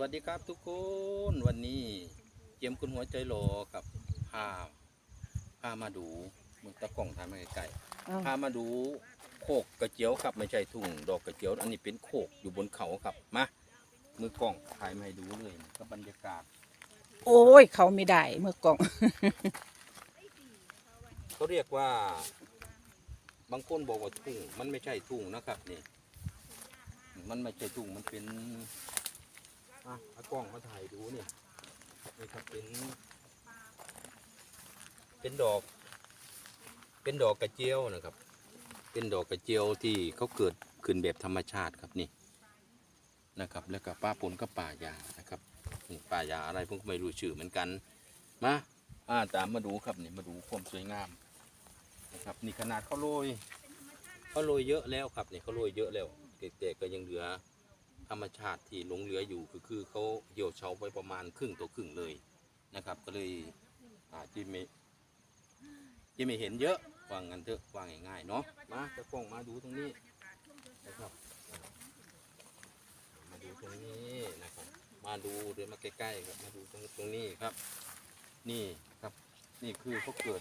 วัสดีครับทุกคนวันนี้เกียมคุณหัวใจโหลกับพาพามาดูมึงตะกล้องทายมาไกลอ้าวๆพามาดูโคกกระเจียวครับไม่ใช่ทุ่งดอกกระเจียว อันนี้เป็นโคกอยู่บนเขาครับมามือกล้องถ่ายมาให้ดูเลยกับบรรยากาศ โอ้ย เขาไม่ได้เมื่อกล่อง เขาเรียกว่า บางคนบอกว่าทุ่งมันไม่ใช่ทุ่งนะครับนี่ มันไม่ใช่ทุ่งมันเป็น อะเอากล้องมาถ่ายดูนี่นี่ครับเป็น เป็นดอก เป็นดอกกระเจียวนะครับ เป็นดอกกระเจียวที่เขาเกิดขึ้นแบบธรรมชาติครับนี่นะครับ แล้วก็ป้าปนก็ป่ายานะครับป่ายาอะไรผมก็ไม่รู้ชื่อเหมือนกันมาอ่าตามมาดูครับนี่มาดูความสวยงามนะครับนี่ขนาดเขาโรยเขาโรยเยอะแล้วครับนี่เขาโรยเยอะแล้วแต่ก็ยังเหลือ ธรรมชาติที่หลงเหลืออยู่คือคือเขาเหี่ยวเฉาไปประมาณครึ่งต่อครึ่งเลยนะครับ ก็เลยอาจจะไม่จะไม่เห็นเยอะวางงันเถอะวางง่ายๆเนาะมาจะกล้องมาดูตรงนี้นะครับ มาดูตรงนี้นะครับ มาดูเดินมาใกล้ๆครับมาดูตรงตรงนี้ครับ นี่ครับนี่คือเขาเกิด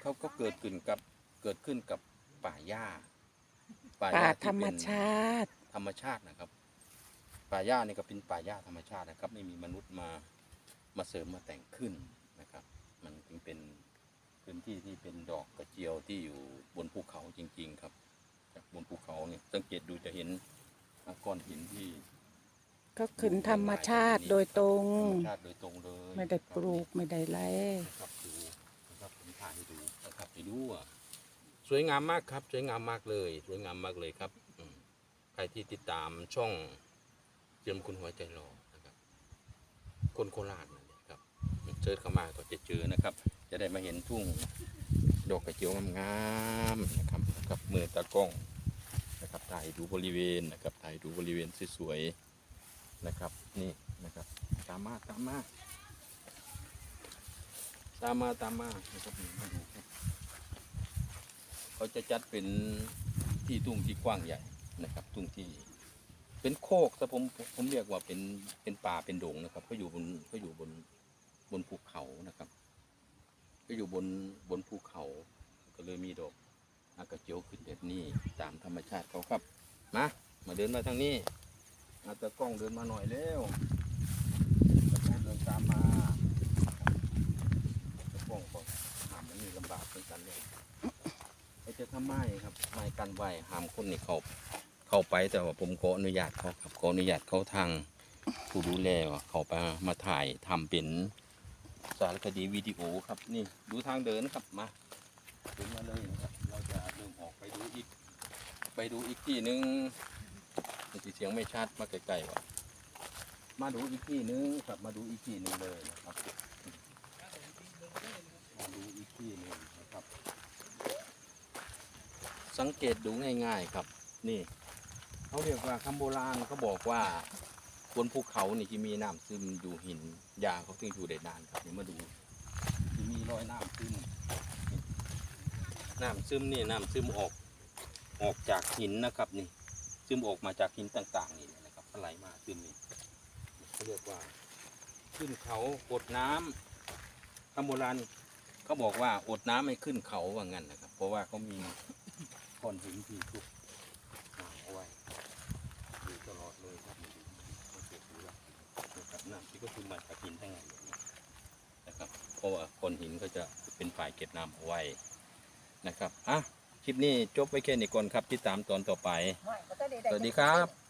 เขาเขาเกิดขึ้นกับเกิดขึ้นกับป่าหญ้าป่าธรรมชาติ ธรรมชาตินะครับ ป่าหญ้านี่ก็เป็นป่าหญ้าธรรมชาตินะครับ ไม่มีมนุษย์มามาเสริมมาแต่งขึ้นนะครับ มันจึงเป็นพื้นที่ที่เป็นดอกกระเจียวที่อยู่บนภูเขาจริง ๆ ครับ จากบนภูเขาเนี่ยสังเกตดูจะเห็นก้อนหินที่ก็ขึ้นธรรมชาติโดยตรง ธรรมชาติโดยตรงเลยไม่ได้ปลูกไม่ได้ไรนะครับดูนะครับผมถ่ายให้ดูนะครับให้ดูอะสวยงามมากครับ สวยงามมากเลย สวยงามมากเลยครับอืมใค รที่ติดตามช่องเจียมคุณหัวใจรอนะครับ คนโคราชนั่นเองครับเจอเข้ามาก็จะเจอนะครับ จะได้มาเห็นทุ่งดอกกระเจียวงามๆนะครับกับมือตากล้องนะครับถ่ายดูบริเวณนะครับถ่ายดูบริเวณสวยๆนะครับ นี่นะครับ ตามมาตามมาตามมาตามมานะครับมาดูครับเขาจะจัดเป็นที่ทุ่งที่กว้างใหญ่ นะครับทุ่งที่เป็นโคกแต่ผมผมเรียกว่าเป็นเป็นป่าเป็นดงนะครับเขาอยู่บนเขาอยู่บนบนภูเขานะครับก็อยู่บนบนภูเขาก็เลยมีดอกอากาเจียวขึ้นแบบนี้ตามธรรมชาติเขาครับมามาเดินมาทางนี้อาตากล้องเดินมาหน่อยเร็วตะกล้องเดินตามมาตะป้องก็หามมันนี่ลำบากเหมือนกันเลยไอ้จะทำไม้ครับไม้กันไว้หามคนนี่เขา เข้าไปแต่ว่าผมขออนุญาตเขาครับขออนุญาตเขาทางผู้ดูแลว่าเขาไปมาถ่ายทำเป็นสารคดีวิดีโอครับนี่ดูทางเดินครับมาเดินมาเลยนะครับเราจะเริ่มออกไปดูอีก ไปดูอีกที่หนึ่งมันสิเสียงไม่ชัดมาไกลๆว่ะมาดูอีกที่นึงครับมาดูอีกที่หนึงเลยนะครับมาดูอีกที่หนึ่งนะครับ สังเกตดูง่ายๆครับนี่ เขาเรียกว่าคำโบราณเขาบอกว่าบนภูเขานี่จะมีน้ำซึมอยู่หินยาเขาถึงอยู่ได้นานครับนี่มาดูจะมีรอยน้ำซึมน้ำซึมนี่น้ำซึมออกออกจากหินนะครับนี่ซึมออกมาจากหินต่างๆนี่นะครับไหลมาซึมนี่เขาเรียกว่า ขึ้นเขากดน้ำคำโบราณเขาบอกว่าอดน้ำไม่ขึ้นเขาว่างั้นนะครับ เพราะว่าเขามีก้อนหินที่ทุกน้ำเอาไว้อยู่ตลอดเลยครับนี่ดูสังเกตดูแล้วนะครับน้ำที่ก็คือมาจาก หินทั้งนั้นเลยนะครับ เพราะว่าก้อนหินก็จะเป็นฝ่ายเก็บน้ำเอาไว้นะครับอะคลิปนี้จบไว้แค่นี้ก่อนครับที่ตามตอนต่อไป สวัสดีครับ